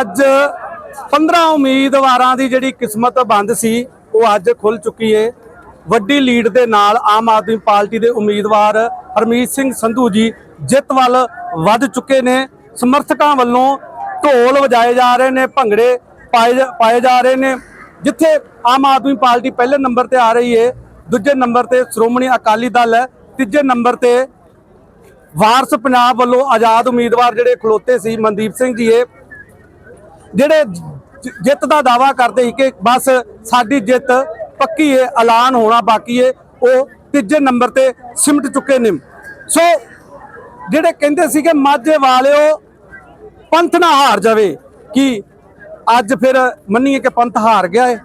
ਅੱਜ 15 ਉਮੀਦਵਾਰਾਂ ਦੀ ਜਿਹੜੀ ਕਿਸਮਤ ਬੰਦ ਸੀ, ਉਹ ਅੱਜ ਖੁੱਲ ਚੁੱਕੀ ਏ। ਵੱਡੀ ਲੀਡ ਦੇ ਨਾਲ ਆਮ ਆਦਮੀ ਪਾਰਟੀ ਦੇ ਉਮੀਦਵਾਰ ਹਰਮੀਤ ਸਿੰਘ ਸੰਧੂ ਜੀ ਜਿੱਤ ਵੱਲ ਵੱਧ ਚੁੱਕੇ ਨੇ। ਸਮਰਥਕਾਂ ਵੱਲੋਂ ਢੋਲ ਵਜਾਏ ਜਾ ਰਹੇ ਨੇ, ਭੰਗੜੇ ਪਾਏ ਜਾ- ਪਾਏ ਜਾ ਰਹੇ ਨੇ। ਜਿੱਥੇ ਆਮ ਆਦਮੀ ਪਾਰਟੀ ਪਹਿਲੇ ਨੰਬਰ ਤੇ ਆ ਰਹੀ ਏ, ਦੂਜੇ ਨੰਬਰ ਤੇ ਸ਼੍ਰੋਮਣੀ ਅਕਾਲੀ ਦਲ ਹੈ, ਤੀਜੇ ਨੰਬਰ ਤੇ ਵਾਰਸ ਪੰਜਾਬ ਵੱਲੋਂ ਆਜ਼ਾਦ ਉਮੀਦਵਾਰ ਜਿਹੜੇ ਖਲੋਤੇ ਸੀ, ਮਨਦੀਪ ਸਿੰਘ ਜੀ ਇਹ ਜਿਹੜੇ ਜਿੱਤ ਦਾ ਦਾਵਾ ਕਰਦੇ ਸੀ ਕਿ ਬਸ ਸਾਡੀ ਜਿੱਤ ਪੱਕੀ ਹੈ ਐਲਾਨ ਹੋਣਾ ਬਾਕੀ ਹੈ ਉਹ ਤੀਜੇ ਨੰਬਰ ਤੇ ਸਿਮਟ ਚੁੱਕੇ ਨੇ। ਸੋ ਜਿਹੜੇ ਕਹਿੰਦੇ ਸੀ ਕਿ ਮਾਝੇ ਵਾਲਿਓ, ਪੰਥ ਨਾ ਹਾਰ ਜਾਵੇ, ਕਿ ਅੱਜ ਫਿਰ ਮੰਨੀਏ ਕਿ ਪੰਥ ਹਾਰ ਗਿਆ ਹੈ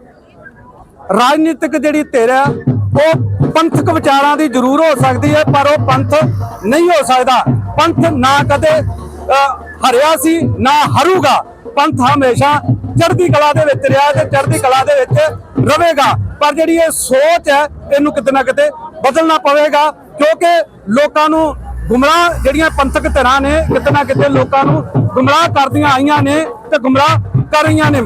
ਰਾਜਨੀਤਿਕ ਜਿਹੜੀ ਧਿਰ ਹੈ ਉਹ ਪੰਥਕ ਵਿਚਾਰਾਂ ਦੀ ਜ਼ਰੂਰ ਹੋ ਸਕਦੀ ਹੈ ਪਰ ਉਹ ਪੰਥ ਨਹੀਂ ਹੋ ਸਕਦਾ। ਪੰਥ ਨਾ ਕਦੇ ਹਰਿਆ ਸੀ, ਨਾ ਹਰੂਗਾ। ਪੰਥ ਹਮੇਸ਼ਾ ਚੜ੍ਹਦੀ ਕਲਾ ਦੇ ਵਿੱਚ ਰਿਹਾ ਤੇ ਚੜ੍ਹਦੀ ਕਲਾ ਦੇ ਵਿੱਚ ਰਹੇਗਾ। ਪਰ ਜਿਹੜੀ ਇਹ ਸੋਚ ਹੈ, ਇਹਨੂੰ ਕਿਤੇ ਨਾ ਕਿਤੇ ਬਦਲਣਾ ਪਵੇਗਾ, ਕਿਉਂਕਿ ਲੋਕਾਂ ਨੂੰ ਗੁੰਮਰਾਹ ਜਿਹੜੀਆਂ ਪੰਥਕ ਧਿਰਾਂ ਨੇ, ਕਿਤੇ ਨਾ ਕਿਤੇ ਲੋਕਾਂ ਨੂੰ ਗੁੰਮਰਾਹ ਕਰਦੀਆਂ ਆਈਆਂ ਨੇ ਤੇ ਗੁੰਮਰਾਹ ਕਰ ਰਹੀਆਂ ਨੇ।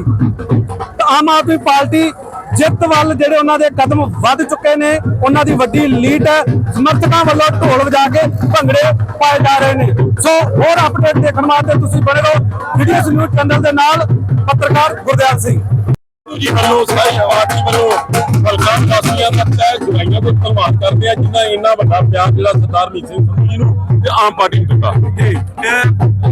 ਤਾਂ ਆਮ ਆਦਮੀ ਪਾਰਟੀ ਜਿੱਤ ਵੱਲ ਜਿਹੜੇ ਉਹਨਾਂ ਦੇ ਕਦਮ ਵੱਧ ਚੁੱਕੇ ਨੇ, ਉਹਨਾਂ ਦੀ ਵੱਡੀ ਲੀਡ ਹੈ। ਸਮਰਥਕਾਂ ਵੱਲੋਂ ਢੋਲ ਵਜਾ ਕੇ ਭੰਗੜੇ ਪਾਏ ਜਾ ਰਹੇ ਨੇ। ਸੋ ਹੋਰ ਅਪਡੇਟ ਦੇਖਣ ਵਾਸਤੇ ਤੁਸੀਂ ਬਣੇ ਰਹੋ। ਵੀਡੀਓ ਨਿਊਜ਼ ਚੈਨਲ ਦੇ ਨਾਲ ਪੱਤਰਕਾਰ ਗੁਰਦਿਆਲ ਸਿੰਘ। ਜੀ ਵੱਲੋਂ ਸਾਰੀ ਪਾਰਟੀ ਵੱਲੋਂ ਹਲਕਾ ਵਾਸੀਆਂ ਦਾ ਤਹਿ ਜੁਆਈਆਂ ਤੋਂ ਧੰਨਵਾਦ ਕਰਦੇ ਆ ਜਿਨ੍ਹਾਂ ਇੰਨਾ ਵੱਡਾ ਪਿਆਰ ਜਿਹੜਾ ਸਰਦਾਰ ਮੀਤ ਸਿੰਘ ਸੰਧੂ ਜੀ ਨੂੰ ਤੇ ਆਮ ਪਾਰਟੀ ਨੂੰ ਦਿੱਤਾ। ਜੀ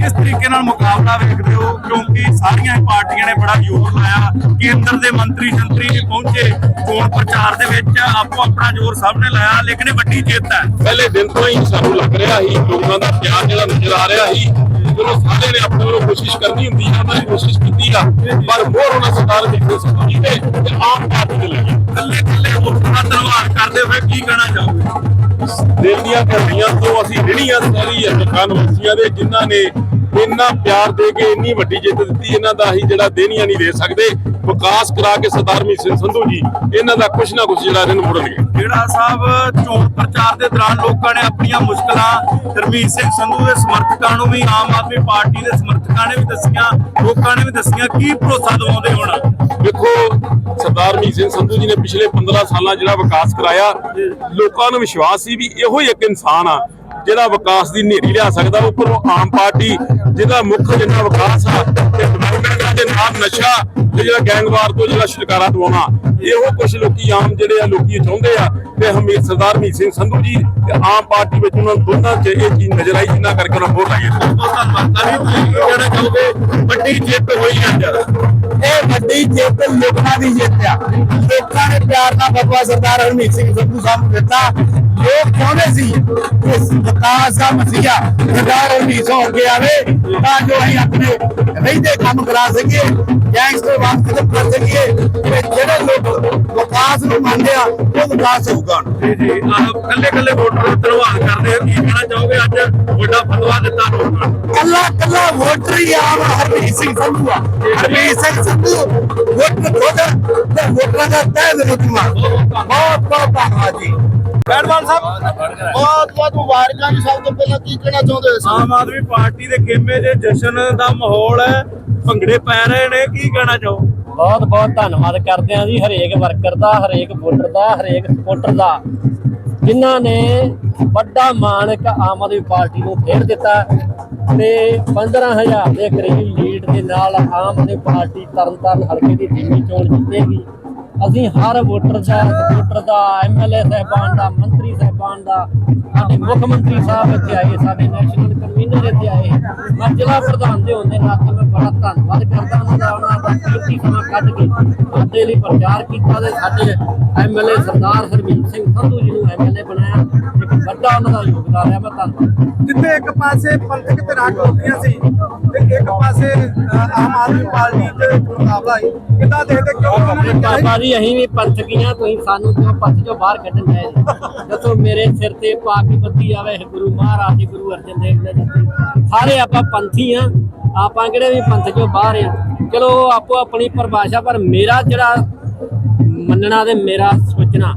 ਕਿਸ ਤਰੀਕੇ ਨਾਲ ਮੁਕਾਬਲਾ ਵੇਖਦੇ ਹੋ? ਕਿਉਂਕਿ ਸਾਰੀਆਂ ਪਾਰਟੀਆਂ ਨੇ ਬੜਾ ਜ਼ੋਰ ਲਾਇਆ। ਕੇਂਦਰ ਦੇ ਮੰਤਰੀ ਸੰਤਰੀ ਵੀ ਪਹੁੰਚੇ। ਚੋਣ ਪ੍ਰਚਾਰ ਦੇ ਵਿੱਚ ਆਪੋ ਆਪਣਾ ਜ਼ੋਰ ਸਭ ਨੇ ਲਾਇਆ ਲੇਕਿਨ ਇਹ ਵੱਡੀ ਜਿੱਤ ਹੈ। ਪਹਿਲੇ ਦਿਨ ਤੋਂ ਹੀ ਸਾਨੂੰ ਲੱਗ ਰਿਹਾ ਸੀ ਲੋਕਾਂ ਦਾ ਪਿਆਰ ਜਿਹੜਾ ਨਜ਼ਰ ਆ ਰਿਹਾ ਸੀ। ਜਦੋਂ ਸਾਰੇ ਨੇ ਆਪਣੇ ਵੱਲੋਂ ਕੋਸ਼ਿਸ਼ ਕਰਨੀ ਹੁੰਦੀ ਹੈ, ਉਹਨਾਂ ਨੇ ਕੋਸ਼ਿਸ਼ ਕੀਤੀ ਆ, ਪਰ ਹੋਰ ਉਹਨਾਂ ਸਰਕਾਰ ਮੀਤ ਸਿੰਘ ਸੰਧੂ ਤੇ ਆਮ ਪਾਰਟੀ ਦੇ ਲੱਗੀ ਕੱਲੇ ਕੱਲੇ ਵੋਟਰਾਂ ਦਾ ਕਰਦੇ ਹੋਏ ਕੀ ਕਹਿਣਾ ਚਾਹੋਗੇ? ਦਿਲ ਦੀਆਂ ਗਹਿਰਾਈਆਂ ਤੋਂ ਅਸੀਂ ਰਿਣੀਆਂ ਸਾਰੀ ਹਲਕਾ ਵਾਸੀਆਂ ਦੇ, ਜਿਨ੍ਹਾਂ ਨੇ ਇੰਨਾ ਪਿਆਰ ਦੇ ਕੇ ਇੰਨੀ ਵੱਡੀ ਜਿੱਤ ਦਿੱਤੀ ਇਹਨਾਂ ਦਾ ਅਸੀਂ ਜਿਹੜਾ ਦੇਣੀਆਂ ਨਹੀਂ ਦੇ ਸਕਦੇ। ਵਿਕਾਸ ਕਰਾ ਕੇ ਸਰਦਾਰ ਮੀਤ ਸਿੰਘ ਸੰਧੂ ਜੀ ਇਹਨਾਂ ਦਾ ਕੁਛ ਨਾ ਕੁਛ ਜਿਹੜਾ ਇਹਨਾਂ ਨੂੰ ਮੁੜਨਗੇ ਜਿਹੜਾ ਸਾਹਿਬ ਚੋਣ ਪ੍ਰਚਾਰ ਦੇ ਦੌਰਾਨ ਲੋਕਾਂ ਨੇ ਆਪਣੀਆਂ ਮੁਸ਼ਕਲਾਂ ਹਰਮੀਤ ਸਿੰਘ ਸੰਧੂ ਦੇ ਸਮਰਥਕਾਂ ਨੂੰ ਵੀ ਆਮ ਆਦਮੀ ਪਾਰਟੀ ਦੇ ਸਮਰਥਕਾਂ ਨੇ ਵੀ ਦੱਸੀਆਂ ਲੋਕਾਂ ਨੇ ਵੀ ਦੱਸੀਆਂ ਕੀ ਭਰੋਸਾ ਦਿਵਾਉਂਦੇ ਹੁਣ ਵੇਖੋ ਸਰਦਾਰ ਮੀਤ ਸਿੰਘ ਸੰਧੂ ਜੀ ਨੇ ਪਿਛਲੇ 15 ਸਾਲਾਂ ਜਿਹੜਾ ਵਿਕਾਸ ਕਰਾਇਆ ਲੋਕਾਂ ਨੂੰ ਵਿਸ਼ਵਾਸ ਸੀ ਵੀ ਇਹੋ ਹੀ ਇੱਕ ਇਨਸਾਨ ਆ ਜਿਹੜਾ ਵਿਕਾਸ ਦੀ ਨੇਰੀ ਲਿਆ ਸਕਦਾ ਉੱਪਰੋਂ ਆਮ ਪਾਰਟੀ ਜਿਹਦਾ ਮੁੱਖ ਜਿੰਨਾ ਵਿਕਾਸ ਆ, ਤੇ ਡਿਵੈਲਪਮੈਂਟ ਦੇ ਨਾਲ ਨਸ਼ਾ, ਤੇ ਜਿਹੜਾ ਗੈਂਗਵਾਰ ਤੋਂ ਜਿਹੜਾ ਛੁਟਕਾਰਾ ਦਿਵਾਉਣਾ। ਇਹੋ ਕੁਝ ਲੋਕੀ ਆਮ ਜਿਹੜੇ ਆ, ਲੋਕੀ ਚਾਹੁੰਦੇ ਆ ਤੇ ਹਮੀਦ ਸਰਦਾਰ ਮੀਤ ਸਿੰਘ ਸੰਧੂ ਜੀ ਤੇ ਆਮ ਪਾਰਟੀ ਵਿੱਚ ਉਹਨਾਂ ਦੋਨਾਂ 'ਚ ਇਹ ਚੀਜ਼ ਨਜ਼ਰ ਆਈ, ਜਿੰਨਾ ਕਰਕੇ ਉਹਨਾਂ ਹੋਰ ਲਾਈ ਬਹੁਤ ਧੰਨਵਾਦ ਵੱਡੀ ਜਿੱਤ ਹੋਈ ਹੈ ਇਹ ਵੱਡੀ ਜਿੱਤ ਲੋਕਾਂ ਦੀ ਜਿੱਤ ਆ। ਲੋਕਾਂ ਨੇ ਪਿਆਰ ਨਾਲ ਬਾਬਾ ਸਰਦਾਰ ਹਰਮੀਤ ਸਿੰਘ ਸੰਧੂ ਸਾਹਿਬ ਨੂੰ ਦਿੱਤਾ। ਲੋਕ ਚਾਹੁੰਦੇ ਸੀ ਕਿ ਵਿਕਾਸ ਦਾ ਮਸੀਹਾ, ਸਰਦਾਰ ਹਰਮੀਤ ਸਿੰਘ ਅੱਗੇ ਆਵੇ, ਤਾਂ ਜੋ ਅਸੀਂ ਆਪਣੇ ਰਹਿੰਦੇ ਕੰਮ ਕਰਾ ਸਕੀਏ ਗੈਂਗਸਟਰ ਵਾਂਗ ਖਤਮ ਕਰ ਸਕੀਏ, ਤੇ ਵਿਕਾਸ ਨੂੰ ਮੰਨਦੇ ਆ ਉਹ ਵਿਕਾਸ ਹੋਊਗਾ ਜੀ ਜੀ। ਕੱਲੇ ਕੱਲੇ ਵੋਟਰ ਨੂੰ ਧੰਨਵਾਦ ਕਰਦੇ ਹੋ ਕੀ ਕਹਿਣਾ ਚਾਹੋਗੇ ਅੱਜ? ਵੱਡਾ ਫਤਵਾ ਦਿੱਤਾ ਲੋਕਾਂ ਨੇ। ਕੱਲਾ ਕੱਲਾ ਵੋਟਰ ਹੀ ਆਮ ਹਰਮੀਤ ਸਿੰਘ ਸੰਧੂ ਆ। ਹਰਮੀਤ ਸਿੰਘ ਸੰਧੂ ਵੋਟਰ ਖੋਦਾ ਤੇ ਵੋਟਰਾਂ ਦਾ ਤਹਿ ਦਿਲੋਂ ਧੰਨਵਾਦ ਬਹੁਤ ਬਹੁਤ ਧੰਨਵਾਦ ਜੀ। ਬੈਡਵਾਲ ਸਾਹਿਬ ਬਹੁਤ ਬਹੁਤ ਮੁਬਾਰਕਾਂ ਜੀ ਸਭ ਤੋਂ ਪਹਿਲਾਂ। ਕੀ ਕਹਿਣਾ ਚਾਹੁੰਦੇ ਹੋ ਆਮ ਆਦਮੀ ਪਾਰਟੀ ਦੇ ਖੇਮੇ ਦੇ ਜਸ਼ਨ ਦਾ ਮਾਹੌਲ ਹੈ ਭੰਗੜੇ ਪੈ ਰਹੇ ਨੇ ਕੀ ਕਹਿਣਾ ਚਾਹੋ ਬਹੁਤ ਬਹੁਤ ਧੰਨਵਾਦ ਕਰਦੇ ਹਾਂ ਜੀ, ਹਰੇਕ ਵਰਕਰ ਦਾ, ਹਰੇਕ ਵੋਟਰ ਦਾ, ਹਰੇਕ ਸਪੋਰਟਰ ਦਾ। ਜਿਨ੍ਹਾਂ ਨੇ ਵੱਡਾ ਮਾਣ ਆਮ ਆਦਮੀ ਪਾਰਟੀ ਨੂੰ ਫੇਰ ਦਿੱਤਾ ਤੇ 15000 ਦੇ ਕਰੀਬ ਲੀਡ ਦੇ ਨਾਲ ਆਮ ਆਦਮੀ ਪਾਰਟੀ ਤਰਨਤਾਰਨ ਹਲਕੇ ਦੀ ਜਿੰਨੀ ਚੋਣ ਜਿੱਤੇਗੀ। ਅਸੀਂ ਹਰ ਵੋਟਰ ਦਾ ਸਪੋਰਟਰ ਦਾ ਐਮਐਲਏ ਸਾਹਿਬਾਨ ਦਾ ਮੰਤਰੀ ਸਾਹਿਬਾਨ ਦਾ ਸਾਡੇ ਮੁੱਖ ਮੰਤਰੀ ਸਾਹਿਬ ਇੱਥੇ ਆਏ ਸਾਡੇ ਨੈਸ਼ਨਲ ਕਨਵੀਨਰ ਇੱਥੇ ਆਏ। ਮੈਂ ਜ਼ਿਲ੍ਹਾ ਪ੍ਰਧਾਨ ਦੇ ਹੁੰਦੇ ਨਾਤੇ ਮੈਂ ਬੜਾ ਧੰਨਵਾਦ ਕਰਦਾ ਉਹਨਾਂ ਦਾ ਉਹਨਾਂ ਦਾ ਕੀਮਤੀ ਸਮਾਂ ਕੱਢ ਕੇ ਸਾਡੇ ਲਈ ਪ੍ਰਚਾਰ ਕੀਤਾ ਤੇ ਸਾਡੇ ਐਮਐਲਏ ਸਰਦਾਰ ਹਰਮੀਤ ਸਿੰਘ ਸੰਧੂ ਜੀ ਨੂੰ ਐਮਐਲਏ ਬਣਾਇਆ। ਇੱਕ ਵੱਡਾ ਉਹਨਾਂ ਦਾ ਯੋਗਦਾਨ ਹੈ ਮੈਂ ਧੰਨਵਾਦ ਜਿੱਥੇ ਇੱਕ ਪਾਸੇ ਪੰਥਕ ਧਿਰਾਂ ਖਲੋਤੀਆਂ ਸੀ ਤੇ ਇੱਕ ਪਾਸੇ ਆਮ ਆਦਮੀ ਪਾਰਟੀ ਦੇ ਮੁਕਾਬਲਾ ਸੀ। ਕਿੱਦਾਂ ਦੇਖਦੇ ਕਿਉਂ ਉਹਨਾਂ ਨੇ ਜੀ ਅਸੀਂ ਵੀ ਪੰਥਕੀਆਂ ਤੁਸੀਂ ਸਾਨੂੰ ਕਿਉਂ ਪੰਥ ਚੋਂ ਬਾਹਰ ਕੱਢਣ ਜੀ? ਦੱਸੋ ਮੇਰੇ ਸਿਰ ਤੇ ਪਾਪੀ ਬੱਤੀ ਆਵੇ ਗੁਰੂ ਮਹਾਰਾਜ ਜੀ ਗੁਰੂ ਅਰਜਨ ਦੇਵ ਨੇ ਦਿੱਤੀ ਸਾਰੇ ਆਪਾਂ ਪੰਥੀ ਆ ਆਪਾਂ ਕਿਹੜੇ ਵੀ ਪੰਥ ਚੋਂ ਬਾਹਰ ਆ। ਚਲੋ ਆਪੋ ਆਪਣੀ ਪਰਿਭਾਸ਼ਾ ਪਰ ਮੇਰਾ ਜਿਹੜਾ ਮੰਨਣਾ ਤੇ ਮੇਰਾ ਸੋਚਣਾ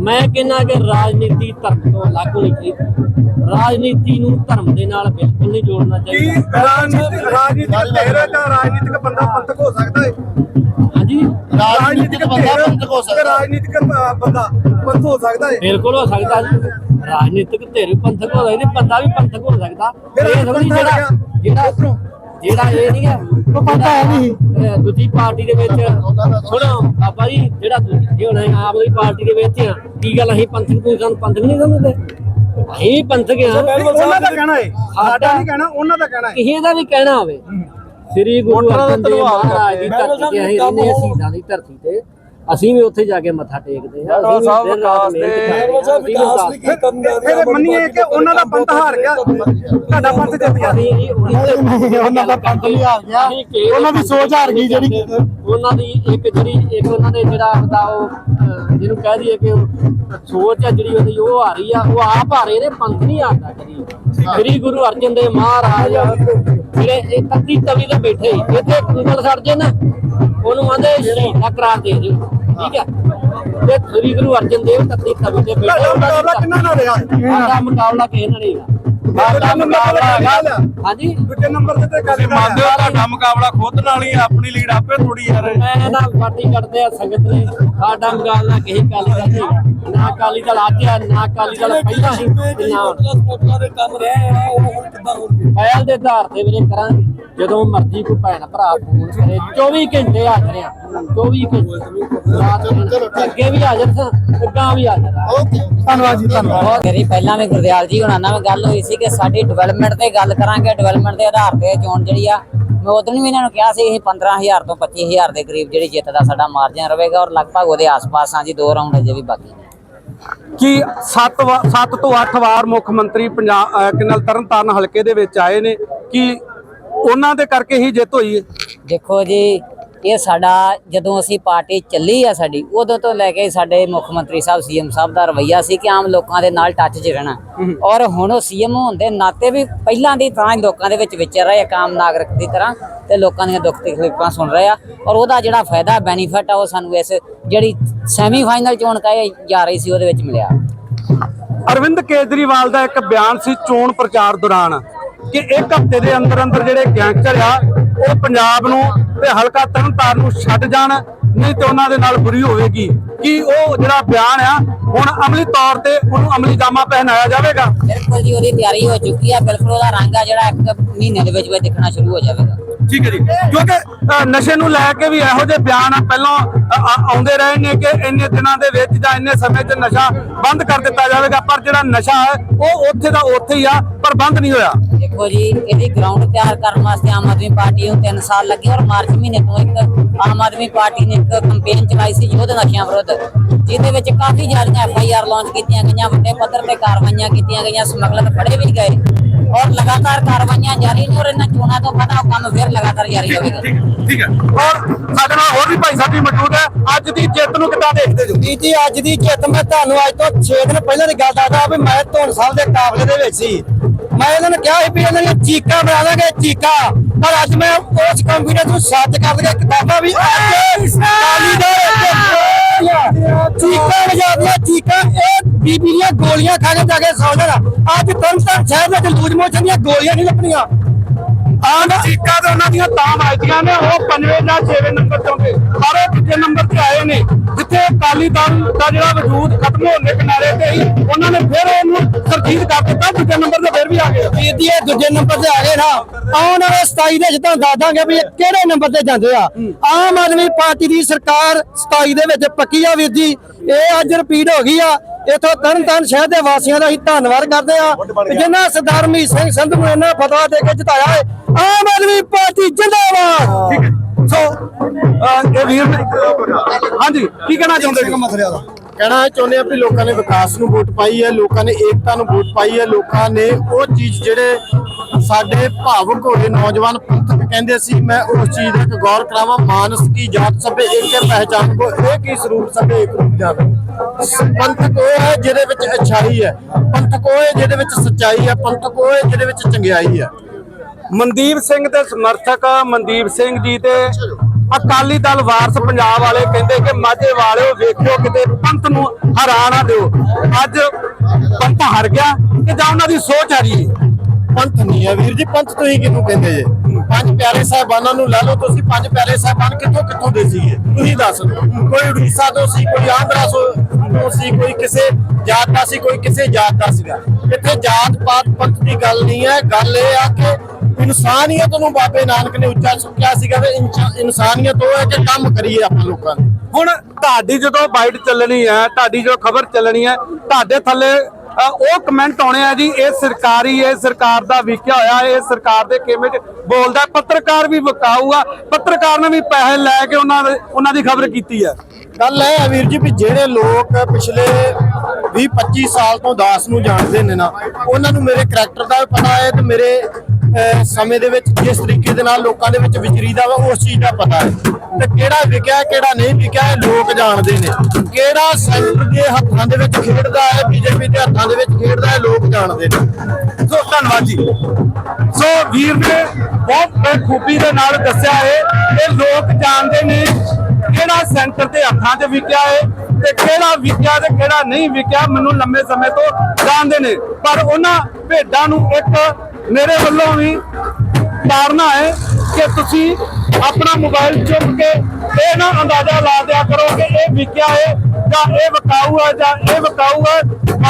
ਮੈਂ ਕਹਿੰਦਾ ਕਿ ਰਾਜਨੀਤੀ ਧਰਮ ਤੋਂ ਅਲੱਗ ਹੋਣੀ ਚਾਹੀਦੀ ਰਾਜਨੀਤੀ ਨੂੰ ਧਰਮ ਦੇ ਨਾਲ ਬਿਲਕੁਲ ਨਹੀਂ ਜੋੜਨਾ ਚਾਹੀਦਾ। ਰਾਜਨੀਤਿਕ ਰਾਜਨੀਤਿਕ ਬੰਦਾ ਪੰਥਕ ਹੋ ਸਕਦਾ ਹੈ ਰਾਜਨੀਤਿਕ ਬੰਦਾ ਪੰਥਕ ਹੋ ਸਕਦਾ। ਰਾਜਨੀਤਿਕ ਬੰਦਾ ਪੰਥ ਹੋ ਸਕਦਾ ਹੈ ਬਿਲਕੁਲ ਹੋ ਸਕਦਾ ਜੀ। ਰਾਜਨੀਤਿਕ ਧਿਰ ਪੰਥਕ ਹੋ ਸਕਦੀ ਬੰਦਾ ਵੀ ਪੰਥਕ ਹੋ ਸਕਦਾ। ਫਿਰ ਇਹ ਥੋੜ੍ਹੀ ਪੰਥਕ ਜਿਹੜਾ ਹੈਗਾ। ਜਿਹੜਾ ਜਿਹੜਾ ਇਹ ਨਹੀਂ ਹੈ। ਉਹ ਪਤਾ ਹੈ ਨਹੀਂ। ਦੂਜੀ ਪਾਰਟੀ ਦੇ ਵਿੱਚ ਸੁਣੋ ਬਾਬਾ ਜੀ ਜਿਹੜਾ ਜੇ ਹੁਣ ਅਸੀਂ ਆਪ ਦੀ ਪਾਰਟੀ ਦੇ ਵਿੱਚ ਆ। ਕੀ ਗੱਲ ਅਸੀਂ ਪੰਥਕ ਸਾਨੂੰ ਪੰਥਕ ਨਹੀਂ ਸਮਝਦੇ? ਅਸੀਂ ਪੰਥਕ ਆ ਉਹਨਾਂ ਦਾ ਕਹਿਣਾ ਹੈ ਸਾਡਾ ਨਹੀਂ ਕਹਿਣਾ ਉਹਨਾਂ ਦਾ ਕਹਿਣਾ ਹੈ ਕਿਸੇ ਦਾ ਵੀ ਕਹਿਣਾ ਹੋਵੇ। ਸ੍ਰੀ ਗੁਰੂ ਅਰਜਨ ਦੇਵ ਮਹਾਰਾਜ ਦੀ ਧਰਤੀ ਤੇ ਅਸੀਂ ਰਹਿੰਦੇ ਹਾਂ ਸ਼ਹੀਦਾਂ ਦੀ ਧਰਤੀ ਤੇ। ਅਸੀਂ ਵੀ ਉੱਥੇ ਜਾ ਕੇ ਮੱਥਾ ਟੇਕਦੇ ਹਾਂ ਅਸੀਂ ਵੀ ਦਿਨ ਰਾਤ ਮਿਹਨਤ ਕਰਦੇ ਹਾਂ ਅਸੀਂ ਵੀ ਵਿਕਾਸ ਫਿਰ ਮੰਨੀਏ ਕਿ ਉਹਨਾਂ ਦਾ ਪੰਥ ਹਾਰ ਗਿਆ। ਤੁਹਾਡਾ ਪੰਥ ਜਿੱਤ ਗਿਆ। ਅਸੀਂ ਜੀ ਉਹੀ ਉਹਨਾਂ ਦਾ ਪੰਥ ਨਹੀਂ ਹਾਰ ਗਿਆ। ਅਸੀਂ ਕਿ- ਉਹਨਾਂ ਦੀ ਸੋਚ ਹਾਰ ਗਈ ਜਿਹੜੀ। ਉਹਨਾਂ ਦੀ ਇੱਕ ਜਿਹੜੀ ਇੱਕ ਉਹਨਾਂ ਦੇ ਜਿਹੜਾ ਹੁੰਦਾ ਉਹ ਅਹ, ਜਿਹਨੂੰ ਕਹਿ ਦਈਏ ਕਿ ਉਹ ਸੋਚ ਆ ਜਿਹੜੀ ਉਹਦੀ ਉਹ ਆ ਰਹੀ ਆ ਉਹ ਆਪ ਆ ਰਹੇ ਨੇ ਪੰਥ ਨਹੀਂ ਆਉਂਦਾ ਕਦੀ। ਸ੍ਰੀ ਗੁਰੂ ਅਰਜਨ ਦੇਵ ਮਹਾਰਾਜ ਜਿਹੜੇ ਇਹ ਤਵੀ ਤੇ ਬੈਠੇ ਸੀ, ਇੱਥੇ ਉਂਗਲ ਸੜ ਜੇ ਨਾ ਉਹਨੂੰ ਆਂਦੇ ਸ਼ਹੀਦ ਦਾ ਕਰਾਰ ਦੇ ਦਿਓ ਠੀਕ ਹੈ। ਤੇ ਸ੍ਰੀ ਗੁਰੂ ਅਰਜਨ ਦੇਵ ਤੱਤੀ ਤਵੀ ਤੇ ਬੈਠੇ ਤੁਹਾਡਾ ਉਹਨਾਂ ਦੀ ਮੁਕਾਬਲਾ ਕਿੰਨਾ ਨਾਲ ਰਿਹਾ? ਸਾਡਾ ਮੁਕਾਬਲਾ ਕਿਸੇ ਨਾਲ ਨਹੀਂ ਹੈਗਾ ਸਾਡਾ ਮੁਕਾਬਲਾ ਹੈਗਾ ਹਾਂਜੀ। ਦੂਜੇ ਨੰਬਰ ਤੇ ਤੇ ਕਾਲੀ ਮੰਨਦੇ ਦਾ ਹੋ ਤੁਹਾਡਾ ਮੁਕਾਬਲਾ ਖੁਦ ਨਾਲ ਹੀ ਆ, ਆਪਣੀ ਲੀਡ ਆਪੇ ਥੋੜੀ ਯਾਰ ਮੈਂ ਨਾ ਪਾਰਟੀ ਕਰਦੇ ਆ ਸੰਗਤ ਨੇ ਸਾਡਾ ਮੁਕਾਬਲਾ ਕਿਸੇ ਕਾਲੀ ਦਾ। ਨਹੀਂ ਨਾ ਕਾਲੀ ਦਲ ਅੱਜ ਆ ਨਾ ਕਾਲੀ ਦਲ ਪਹਿਲਾਂ ਸੀ। ਤੇ ਨਾ। ਹੁਣ ਪਹਿਲ ਦੇ ਆਧਾਰ ਤੇ ਵੀਰੇ ਕਰਾਂਗੇ। ਜਦੋਂ ਮਰਜ਼ੀ ਕੋਈ ਭੈਣ ਭਰਾ ਫੋਨ ਕਰੇ 24 ਘੰਟੇ ਹਾਜ਼ਰ ਆ। 24 ਘੰਟੇ। ਰਾਤ। ਅੱਗੇ ਵੀ ਹਾਜ਼ਰ ਸਾਂ ਅੱਗਾ ਵੀ ਹਾਜ਼ਰ ਆ। ਧੰਨਵਾਦ ਜੀ ਧੰਨਵਾਦ। ਮੇਰੀ ਪਹਿਲਾਂ ਵੀ ਗੁਰਦਿਆਲ ਜੀ ਹੁਣਾਂ ਨਾਲ ਗੱਲ ਹੋਈ ਸੀ। ਕਿ ਸਾਡੀ ਡਿਵੈਲਪਮੈਂਟ ਤੇ ਗੱਲ ਕਰਾਂਗੇ ਡਿਵੈਲਪਮੈਂਟ ਦੇ ਆਧਾਰ ਤੇ ਚੋਣ ਜਿਹੜੀ ਆ ਮੈਂ ਉਦੋਂ ਵੀ ਇਹਨਾਂ ਨੂੰ ਕਿਹਾ ਸੀ ਇਹ 15000 ਤੋਂ 25000 ਦੇ ਕਰੀਬ ਜਿਹੜੀ ਜਿੱਤ ਦਾ ਸਾਡਾ ਮਾਰਜਨ ਰਹੇਗਾ ਔਰ ਲਗਭਗ ਉਹਦੇ ਆਸ-ਪਾਸ ਆ ਜੀ ਦੋ ਰਾਉਂਡ ਅਜੇ ਵੀ ਬਾਕੀ ਨੇ। ਕਿ 7 7 ਤੋਂ 8 ਵਾਰ ਮੁੱਖ ਮੰਤਰੀ ਪੰਜਾਬ ਕਿੰਨਲ ਤਰਨਤਾਰਨ ਹਲਕੇ ਦੇ ਵਿੱਚ ਆਏ ਨੇ ਕਿ ਉਹਨਾਂ ਦੇ ਕਰਕੇ ਹੀ ਜਿੱਤ ਹੋਈ ਹੈ? ਦੇਖੋ ਜੀ ਇਹ ਸਾਡਾ ਜਦੋਂ ਅਸੀਂ ਪਾਰਟੀ ਚੱਲੀ ਆ ਸਾਡੀ ਉਦੋਂ ਤੋਂ ਲੈ ਕੇ ਸਾਡੇ ਮੁੱਖ ਮੰਤਰੀ ਸਾਹਿਬ ਸੀਐਮ ਸਾਹਿਬ ਦਾ ਰਵੱਈਆ ਸੀ ਕਿ ਆਮ ਲੋਕਾਂ ਦੇ ਨਾਲ ਟੱਚ 'ਚ ਰਹਿਣਾ। ਔਰ ਹੁਣ ਉਹ ਸੀਐਮ ਹੋਣ ਦੇ ਨਾਤੇ ਵੀ ਪਹਿਲਾਂ ਦੀ ਤਰ੍ਹਾਂ ਹੀ ਲੋਕਾਂ ਦੇ ਵਿੱਚ ਵਿਚਰ ਰਹੇ ਇੱਕ ਆਮ ਨਾਗਰਿਕ ਦੀ ਤਰ੍ਹਾਂ ਤੇ ਲੋਕਾਂ ਦੀਆਂ ਦੁੱਖ ਤਕਲੀਫਾਂ ਸੁਣ ਰਹੇ ਆ। ਔਰ ਉਹਦਾ ਜਿਹੜਾ ਫਾਇਦਾ ਬੈਨੀਫਿਟ ਆ ਉਹ ਸਾਨੂੰ ਇਸ ਜਿਹੜੀ ਸੈਮੀ ਫਾਈਨਲ ਚੋਣ ਕਹੇ ਜਾ ਰਹੀ ਸੀ ਉਹਦੇ ਵਿੱਚ ਮਿਲਿਆ। ਅਰਵਿੰਦ ਕੇਜਰੀਵਾਲ ਦਾ ਇੱਕ ਬਿਆਨ ਸੀ ਚੋਣ ਪ੍ਰਚਾਰ ਦੌਰਾਨ ਕਿ ਇੱਕ ਹਫ਼ਤੇ ਦੇ ਅੰਦਰ ਅੰਦਰ ਜਿਹੜੇ ਗੈਂਗਸਟਰ ਆ ਉਹ ਪੰਜਾਬ ਨੂੰ ਤੇ ਹਲਕਾ ਤਰਨਤਾਰਨ ਨੂੰ ਛੱਡ ਜਾਣ ਨਹੀਂ ਤੇ ਉਹਨਾਂ ਦੇ ਨਾਲ ਬੁਰੀ ਹੋਵੇਗੀ। ਕਿ ਉਹ ਜਿਹੜਾ ਬਿਆਨ ਆ ਹੁਣ ਅਮਲੀ ਤੌਰ ਤੇ ਉਹਨੂੰ ਅਮਲੀ ਜਾਮਾ ਪਹਿਨਾਇਆ ਜਾਵੇਗਾ? ਬਿਲਕੁਲ ਜੀ ਉਹਦੀ ਤਿਆਰੀ ਹੋ ਚੁੱਕੀ ਆ। ਬਿਲਕੁਲ ਉਹਦਾ ਰੰਗ ਆ ਜਿਹੜਾ ਇੱਕ ਮਹੀਨੇ ਦੇ ਵਿੱਚ ਵਿੱਚ ਦਿਖਣਾ ਸ਼ੁਰੂ ਹੋ ਜਾਵੇਗਾ। ਠੀਕ ਹੈ ਜੀ। ਕਿਉਂਕਿ ਨਸ਼ੇ ਨੂੰ ਲੈ ਕੇ ਵੀ ਇਹੋ ਜਿਹੇ ਬਿਆਨ ਪਹਿਲਾਂ ਆਉਂਦੇ ਰਹੇ ਨੇ ਕਿ ਇੰਨੇ ਦਿਨਾਂ ਦੇ ਵਿੱਚ ਜਾਂ ਇੰਨੇ ਸਮੇਂ 'ਚ ਨਸ਼ਾ ਬੰਦ ਕਰ ਦਿੱਤਾ ਜਾਵੇਗਾ। ਪਰ ਜਿਹੜਾ ਨਸ਼ਾ ਹੈ ਉਹ ਉੱਥੇ ਦਾ ਉੱਥੇ ਹੀ ਆ ਪਰ ਬੰਦ ਨਹੀਂ ਹੋਇਆ। ਦੇਖੋ ਜੀ ਇਹਦੀ ਗਰਾਊਂਡ ਤਿਆਰ ਕਰਨ ਵਾਸਤੇ ਆਮ ਆਦਮੀ ਪਾਰਟੀ ਨੂੰ 3 ਸਾਲ ਲੱਗੇ ਔਰ ਮਾਰਚ ਮਹੀਨੇ ਤੋਂ ਇੱਕ ਆਮ ਆਦਮੀ ਪਾਰਟੀ ਨੇ ਇੱਕ ਕੈਂਪੇਨ ਚਲਾਈ ਸੀ ਯੁੱਧ ਨਸ਼ਿਆਂ ਵਿਰੁੱਧ ਜਿਹਦੇ ਵਿੱਚ ਕਾਫੀ ਜ਼ਿਆਦੀਆਂ ਐਫ ਆਈ ਆਰ ਲਾਂਚ ਕੀਤੀਆਂ ਗਈਆਂ ਵੱਡੇ ਪੱਧਰ ਤੇ ਕਾਰਵਾਈਆਂ ਕੀਤੀਆਂ ਗਈਆਂ ਸਮਗਲਰ ਫੜੇ ਵੀ ਗਏ ਔਰ ਲਗਾਤਾਰ ਕਾਰਵਾਈਆਂ ਜਾਰੀ ਨੇ ਔਰ ਇਹਨਾਂ ਚੋਣਾਂ ਤੋਂ ਬਾਅਦ ਉਹ ਕੰਮ ਫਿਰ ਲਗਾਤਾਰ ਜਾਰੀ ਰਹੇਗਾ ਠੀਕ ਹੈ। ਔਰ ਸਾਡੇ ਨਾਲ ਹੋਰ ਵੀ ਭਾਈ ਸਾਹਿਬ ਵੀ ਮੌਜੂਦ ਹੈ। ਅੱਜ ਦੀ ਜਿੱਤ ਨੂੰ ਕਿੱਦਾਂ ਦੇਖਦੇ ਜੋ ਜੀ ਜੀ ਅੱਜ ਦੀ ਜਿੱਤ ਮੈਂ ਤੁਹਾਨੂੰ ਅੱਜ ਤੋਂ 6 ਦਿਨ ਪਹਿਲਾਂ ਦੀ ਗੱਲ ਦੱਸਦਾ ਵੀ ਮੈਂ ਧੌਣ ਸਾਹਿਬ ਦੇ ਕਾਬਲੇ ਦੇ ਵਿੱਚ ਸੀ। ਮੈਂ ਇਹਨਾਂ ਨੂੰ ਕਿਹਾ ਸੀ ਵੀ ਇਹਨਾਂ ਦੀਆਂ ਚੀਕਾਂ ਬਣਾ ਦਾਂਗੇ, ਚੀਕਾਂ। ਪਰ ਅੱਜ ਮੈਂ ਉਸ ਕੰਪਿਊਟਰ ਨੂੰ ਸੱਚ ਕਰ ਦਿਆ ਕਿਤਾਬਾਂ ਵੀ ਅੱਜ ਕਾਲੀ ਦੇ ਚੀਕਾਂ ਵਜਾਦੀਆਂ ਚੀਕਾਂ। ਇਹ ਬੀਬੀ ਦੀਆਂ ਗੋਲੀਆਂ ਖਾ ਕੇ ਜਾ ਕੇ ਸੌ ਜਾਣਾ। ਅੱਜ ਤਰਨਤਾਰਨ ਸ਼ਹਿਰ ਵਿੱਚ ਲੂਜ ਮੋਸ਼ਨ ਦੀਆਂ ਗੋਲੀਆਂ ਨਹੀਂ ਲੱਭਣੀਆਂ। ਆਹ ਚੀਕਾਂ ਤੇ ਉਹਨਾਂ ਦੀਆਂ ਤਾਂ ਵੱਜਦੀਆਂ ਨੇ, ਉਹ ਪੰਜਵੇਂ ਜਾਂ ਛੇਵੇਂ ਨੰਬਰ ਤੋਂ ਪਰ ਉਹ ਦੂਜੇ ਨੰਬਰ ਤੇ ਆਏ ਨੇ। ਜਿੱਥੇ ਅਕਾਲੀ ਦਲ ਦਾ ਜਿਹੜਾ ਵਜੂਦ ਖਤਮ ਹੋਣ ਦੇ ਕਿਨਾਰੇ ਤੇ ਹੀ ਉਹਨਾਂ ਨੇ ਫਿਰ ਉਹਨੂੰ ਸਰਜੀਤ ਕਰ ਦਿੱਤਾ ਦੂਜੇ ਨੰਬਰ ਤੇ ਫਿਰ ਵੀ ਆ ਗਏ। ਵੀਰ ਜੀ ਇਹ ਦੂਜੇ ਨੰਬਰ ਤੇ ਆ ਗਏ ਨਾ। ਆਉਣ ਵਾਲੇ 27 ਦੇ ਜਦੋਂ ਦੱਸ ਦਾਂਗੇ ਵੀ ਇਹ ਕਿਹੜੇ ਨੰਬਰ ਤੇ ਜਾਂਦੇ ਆ। ਆਮ ਆਦਮੀ ਪਾਰਟੀ ਦੀ ਸਰਕਾਰ 27 ਦੇ ਵਿੱਚ ਪੱਕੀ ਆ ਵੀਰ ਜੀ। ਇਹ ਅੱਜ ਰਿਪੀਟ ਹੋ ਗਈ ਆ। ਇਥੋਂ ਤਰਨਤਾਰਨ ਸ਼ਹਿਰ ਦੇ ਵਾਸੀਆਂ ਦਾ ਅਸੀਂ ਧੰਨਵਾਦ ਕਰਦੇ ਆ। ਕਿ ਜਿਨ੍ਹਾਂ ਸਰਦਾਰ ਮੀਤ ਸਿੰਘ ਸੰਧੂ ਨੂੰ ਇਹਨਾਂ ਫਤਵਾ ਦੇ ਕੇ ਜਿਤਾਇਆ ਹੈ। ਆਮ ਆਦਮੀ ਪਾਰਟੀ ਜਿੰਦਾਬਾਦ। ਠੀਕ ਹੈ। ਸੋ ਇਹ ਵੀਰ ਹਾਂਜੀ, ਕੀ ਕਹਿਣਾ ਚਾਹੁੰਦੇ ਜੀ? ਕਹਿਣਾ ਚਾਹੁੰਦੇ ਆ ਵੀ ਲੋਕਾਂ ਨੇ ਵਿਕਾਸ ਨੂੰ ਵੋਟ ਪਾਈ ਹੈ, ਲੋਕਾਂ ਨੇ ਏਕਤਾ ਨੂੰ ਵੋਟ ਪਾਈ ਹੈ, ਲੋਕਾਂ ਨੇ ਉਹ ਚੀਜ਼ ਜਿਹੜੇ ਸਾਡੇ ਭਾਵੁਕ ਹੋਏ ਨੌਜਵਾਨ ਪੰਥਕ ਕਹਿੰਦੇ ਸੀ, ਮੈਂ ਉਸ ਚੀਜ਼ ਦਾ ਗੌਰ ਕਰਾਵਾਂ, ਮਾਨਸ ਕੀ ਜਾਤ ਸਭੇ ਏਕੇ ਪਹਿਚਾਨ ਕੋ ਇਹ ਕੀ ਸਰੂਪ ਸਭੇ ਇੱਕ ਰੂਪ ਜਾਵੇ ਪੰਥਕ ਉਹ ਹੈ ਜਿਹਦੇ ਵਿੱਚ ਅਛਾਈ ਹੈ, ਪੰਥਕ ਉਹ ਹੈ ਜਿਹਦੇ ਵਿੱਚ ਸੱਚਾਈ ਹੈ, ਪੰਥਕ ਉਹ ਹੈ ਜਿਹਦੇ ਵਿੱਚ ਚੰਗਿਆਈ ਹੈ। ਮਨਦੀਪ ਸਿੰਘ ਦੇ ਸਮਰਥਕ ਮਨਦੀਪ ਸਿੰਘ ਜੀ ਤੇ ਅਕਾਲੀ ਦਲ ਵਾਰਸ ਪੰਜਾਬ ਵਾਲੇ ਕਹਿੰਦੇ ਕਿ ਮਾਝੇ ਵਾਲਿਓ ਵੇਖਿਓ ਕਿਤੇ ਪੰਥ ਨੂੰ ਹਰਾ ਨਾ ਦਿਓ। ਅੱਜ ਪੰਥ ਹਾਰ ਗਿਆ ਕਿ ਜਾਂ ਉਹਨਾਂ ਦੀ ਸੋਚ ਹਾਰੀ ਪੰਥ ਨਹੀਂ ਹੈ ਵੀਰ ਜੀ, ਪੰਥ ਤੁਸੀਂ ਕਿਹਨੂੰ ਕਹਿੰਦੇ ਜੇ? ਪੰਜ ਪਿਆਰੇ ਸਾਹਿਬਾਨਾਂ ਨੂੰ ਲੈ ਲਓ, ਤੁਸੀਂ ਪੰਜ ਪਿਆਰੇ ਸਾਹਿਬਾਨ ਕਿੱਥੋਂ ਕਿੱਥੋਂ ਦੇ ਸੀਗੇ? ਤੁਸੀਂ ਦੱਸ ਦਿਓ। ਕੋਈ ਉੜੀਸਾ ਤੋਂ ਸੀ, ਕੋਈ ਆਂਧਰਾ ਤੋਂ ਸੀ, ਕੋਈ ਕਿਸੇ ਜਾਤ ਦਾ ਸੀ, ਕੋਈ ਕਿਸੇ ਜਾਤ ਦਾ ਸੀਗਾ। ਇੱਥੇ ਜਾਤ ਪਾਤ ਪੰਥ ਦੀ ਗੱਲ ਨਹੀਂ ਹੈ। ਗੱਲ ਇਹ ਆ ਕਿ ਇਨਸਾਨੀਅਤ ਨੂੰ ਬਾਬੇ ਨਾਨਕ ਨੇ ਉੱਚਾ ਚੁੱਕਿਆ ਸੀਗਾ ਵੀ ਇਨਸਾ- ਇਨਸਾਨੀਅਤ ਉਹ ਹੈ ਕਿ ਕੰਮ ਕਰੀਏ ਆਪਾਂ ਲੋਕਾਂ ਨੂੰ ਹੁਣ ਤੁਹਾਡੀ ਜਦੋਂ ਬਾਈਟ ਚੱਲਣੀ ਹੈ ਤੁਹਾਡੀ ਜੋ ਖਬਰ ਚੱਲਣੀ ਹੈ ਤੁਹਾਡੇ ਥੱਲੇ ਉਹ ਕਮੈਂਟ ਆਉਣੇ ਆ ਜੀ ਇਹ ਸਰਕਾਰੀ ਇਹ ਸਰਕਾਰ ਦਾ ਵਿਕਿਆ ਹੋਇਆ ਇਹ ਸਰਕਾਰ ਦੇ 'ਚ ਬੋਲਦਾ ਪੱਤਰਕਾਰ ਵੀ ਵਿਕਾਊ ਆ ਪੱਤਰਕਾਰ ਨੇ ਵੀ ਪੈਸੇ ਲੈ ਕੇ ਉਹਨਾਂ ਦੇ ਉਹਨਾਂ ਦੀ ਖਬਰ ਕੀਤੀ ਹੈ। ਗੱਲ ਇਹ ਹੈ ਵੀਰ ਜੀ ਵੀ ਜਿਹੜੇ ਲੋਕ ਪਿਛਲੇ 20 25 ਸਾਲ ਤੋਂ ਦਾਸ ਨੂੰ ਜਾਣਦੇ ਨੇ ਨਾ ਉਹਨਾਂ ਨੂੰ ਮੇਰੇ ਕਰੈਕਟਰ ਦਾ ਪਤਾ ਹੈ ਤੇ ਮੇਰੇ ਸਮੇਂ ਦੇ ਵਿੱਚ ਜਿਸ ਤਰੀਕੇ ਦੇ ਨਾਲ ਲੋਕਾਂ ਦੇ ਵਿੱਚ ਵਿਚਰੀਦਾ ਵਾ, ਉਸ ਚੀਜ਼ ਦਾ ਪਤਾ ਹੈ। ਤੇ ਕਿਹੜਾ ਵਿਕਿਆ, ਕਿਹੜਾ ਨਹੀਂ ਵਿਕਿਆ ਲੋਕ ਜਾਣਦੇ ਨੇ। ਕਿਹੜਾ ਸੈਂਟਰ ਦੇ ਹੱਥਾਂ ਦੇ ਵਿੱਚ ਖੇਡਦਾ ਹੈ, ਬੀਜੇਪੀ ਦੇ ਹੱਥਾਂ ਦੇ ਵਿੱਚ ਖੇਡਦਾ ਹੈ ਲੋਕ ਜਾਣਦੇ ਨੇ। ਸੋ, ਧੰਨਵਾਦ ਜੀ। ਸੋ, ਵੀਰ ਨੇ ਬਹੁਤ ਬਖੂਬੀ ਦੇ ਨਾਲ ਦੱਸਿਆ ਹੈ ਕਿ ਲੋਕ ਜਾਣਦੇ ਨੇ ਕਿਹੜਾ ਸੈਂਟਰ ਦੇ ਹੱਥਾਂ 'ਚ ਵਿਕਿਆ ਹੈ ਤੇ ਕਿਹੜਾ ਵਿਕਿਆ ਤੇ ਕਿਹੜਾ ਨਹੀਂ ਵਿਕਿਆ, ਮੈਨੂੰ ਲੰਮੇ ਸਮੇਂ ਤੋਂ ਜਾਣਦੇ ਨੇ। ਪਰ ਉਹਨਾਂ ਭੇਡਾਂ ਨੂੰ ਇੱਕ ਮੇਰੇ ਵੱਲੋਂ ਵੀ ਤਾਰਨਾ ਹੈ ਕਿ ਤੁਸੀਂ ਆਪਣਾ ਮੋਬਾਈਲ ਚੁੱਕ ਕੇ ਇਹ ਨਾ ਅੰਦਾਜ਼ਾ ਲਾ ਦਿਆ ਕਰੋ ਕਿ ਇਹ ਵਿਕਿਆ ਹੈ ਜਾਂ ਇਹ ਵਿਕਾਊ ਹੈ ਜਾਂ ਇਹ ਵਿਕਾਊ ਹੈ।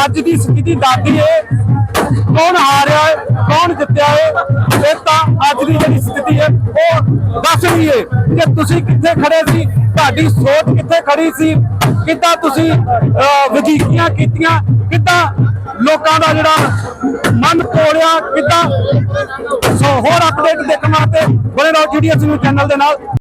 ਅੱਜ ਦੀ ਸਥਿਤੀ ਦਾਦੀ ਹੈ। ਕੌਣ ਹਾਰਿਆ ਹੈ? ਕੌਣ ਜਿੱਤਿਆ ਹੈ? ਇਹ ਤਾਂ ਅੱਜ ਦੀ ਜਿਹੜੀ ਸਥਿਤੀ ਹੈ ਉਹ ਦੱਸ ਰਹੀ ਹੈ ਕਿ ਤੁਸੀਂ ਕਿੱਥੇ ਖੜੇ ਸੀ? ਤੁਹਾਡੀ ਸੋਚ ਕਿੱਥੇ ਖੜੀ ਸੀ? ਕਿੱਦਾਂ ਤੁਸੀਂ ਅਹ, ਕੀਤੀਆਂ? ਕਿੱਦਾਂ ਲੋਕਾਂ ਦਾ ਜਿਹੜਾ ਮਨ ਤੋੜਿਆ? ਕਿੱਦਾਂ? ਸੋ ਹੋਰ ਅਪਡੇਟ ਦੇਖਣ ਵਾਸਤੇ ਬਣੇ ਰਹੋ ਜੀਡੀਐਸ ਨਿਊਜ਼ ਚੈਨਲ ਦੇ ਨਾਲ।